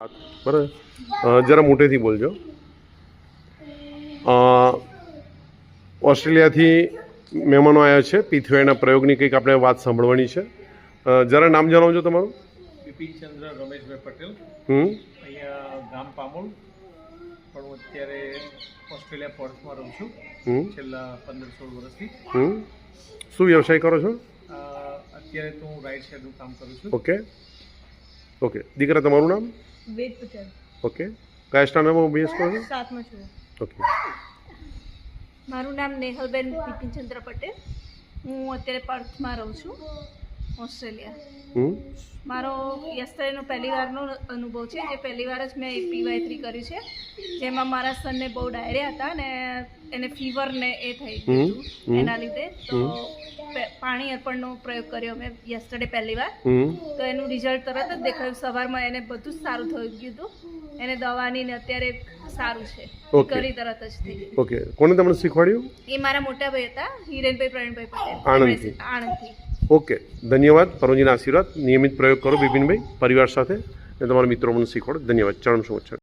બરાબર. જરા મોટેથી બોલજો. ઓસ્ટ્રેલિયાથી મહેમાનો આવ્યા છે. પીથવેના પ્રયોગની કંઈક આપણે વાત સાંભળવાની છે. જરા નામ જણાવજો તમારું. બિપિનચંદ્ર રમેશભાઈ પટેલ. હમ. અહીંયા ગામ પામોલ. પણ હું અત્યારે ઓસ્ટ્રેલિયા પોર્ટમાં રહું છું. છેલ્લા પંદર સોળ વર્ષથી. હમ. શું વ્યવસાય કરો છો? અત્યારે તો હું રાઈડ શેરનું કામ કરું છું. ઓકે. ઓકે. દીકરા તમારું નામ? વેદ પટેલ ઓકે. કયા સ્ટાન્ડર્ડમાં બીએસ કરો છો? સાતમાં છું. ઓકે. મારું નામ નેહલબેન બિપિનચંદ્ર પટેલ. હું અત્યારે પર્થમાં રહું છું ઓસ્ટ્રેલિયા. મારો યસ્ટરડેનો પહેલી વારનો અનુભવ છે જે પહેલી વાર જ મેં પીવાય થ્રી કર્યું છે. જેમાં મારા સનને બહુ ડાયરિયા હતા ને એને ફીવર ને એ થઈ ગયું એના લીધે. તો પાણી અર્પણનો પ્રયોગ કર્યો મેં યસ્ટરડે પહેલી વાર. તો એનું રિઝલ્ટ તરત જ દેખાયું. સવારમાં એને બધું જ સારું થઈ ગયું હતું. એને દવાની ને અત્યારે સારું છે. કરી તરત જ થઈ ઓકે. કોને તમને શીખવાડ્યું? એ મારા મોટા ભાઈ હતા હિરેનભાઈ પ્રવીણભાઈ પટેલ. આણંદથી. આણંદથી. ઓકે. ધન્યવાદ. પરોજીના આશીર્વાદ. નિયમિત પ્રયોગ કરો બિપિનભાઈ પરિવાર સાથે. અને તમારા મિત્રો મને શીખવાડો. ધન્યવાદ. ચરણ શું